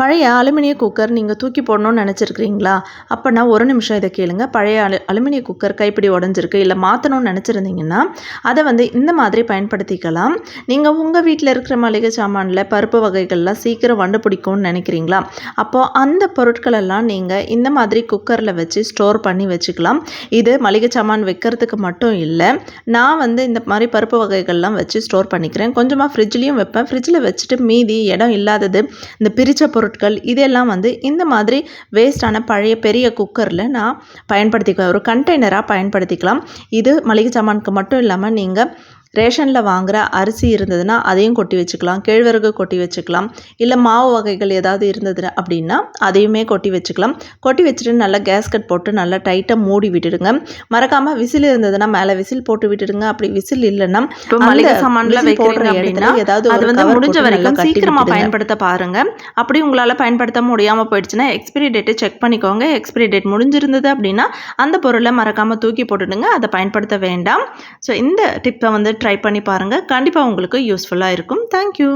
பழைய அலுமினிய குக்கர் நீங்கள் தூக்கி போடணும்னு நினச்சிருக்கிறீங்களா? அப்போனா ஒரு நிமிஷம் இதை கேளுங்க. பழைய அலு அலுமினிய குக்கர் கைப்பிடி உடஞ்சிருக்கு இல்லை மாற்றணும்னு நினச்சிருந்தீங்கன்னா அதை வந்து இந்த மாதிரி பயன்படுத்திக்கலாம். நீங்கள் உங்கள் வீட்டில் இருக்கிற மளிகை சாமானில் பருப்பு வகைகள்லாம் சீக்கிரம் வண்டு பிடிக்கும்னு நினைக்கிறீங்களா? அப்போது அந்த பொருட்களெல்லாம் நீங்கள் இந்த மாதிரி குக்கரில் வச்சு ஸ்டோர் பண்ணி வச்சுக்கலாம். இது மளிகை சாமான் வைக்கிறதுக்கு மட்டும் இல்லை நான் வந்து இந்த மாதிரி பருப்பு வகைகள்லாம் வச்சு ஸ்டோர் பண்ணிக்கிறேன். கொஞ்சமாக ஃப்ரிட்ஜ்லேயும் வைப்பேன். ஃப்ரிட்ஜில் வச்சுட்டு மீதி இடம் இல்லாதது இந்த பிரித்த பொருட்கள் இதெல்லாம் வந்து இந்த மாதிரி வேஸ்டான பழைய பெரிய குக்கரில் நான் பயன்படுத்திக்குவேன் ஒரு கண்டெய்னராக பயன்படுத்திக்கலாம். இது மளிகை சாமானுக்கு மட்டும் இல்லாமல் நீங்கள் ரேஷனில் வாங்குகிற அரிசி இருந்ததுன்னா அதையும் கொட்டி வச்சுக்கலாம் கேழ்வரகு கொட்டி வச்சுக்கலாம் இல்லை மாவு வகைகள் ஏதாவது இருந்தது அப்படின்னா அதையுமே கொட்டி வச்சுக்கலாம். கொட்டி வச்சுட்டு நல்லா கேஸ்கட் போட்டு நல்லா டைட்டாக மூடி விட்டுடுங்க. மறக்காமல் விசில் இருந்ததுன்னா மேலே விசில் போட்டு விட்டுடுங்க. அப்படி விசில் இல்லைன்னா மளிகை சாமான்ல வைக்கிறீங்க அப்படின்னா ஏதாவது அது வந்து முடிஞ்ச வரைக்கும் கட்டி சீக்கிரமா விட்டுடுங்க. பயன்படுத்த பாருங்க. அப்படி உங்களால் பயன்படுத்த முடியாமல் போயிடுச்சுன்னா எக்ஸ்பிரி டேட்டை செக் பண்ணிக்கோங்க. எக்ஸ்பிரி டேட் முடிஞ்சிருந்தது அப்படின்னா அந்த பொருளை மறக்காமல் தூக்கி போட்டுடுங்க. அதை பயன்படுத்த வேண்டாம். ஸோ இந்த டிப்பை வந்து ட்ரை பண்ணி பாருங்கள் கண்டிப்பாக உங்களுக்கு யூஸ்ஃபுல்லாக இருக்கும். தேங்க்யூ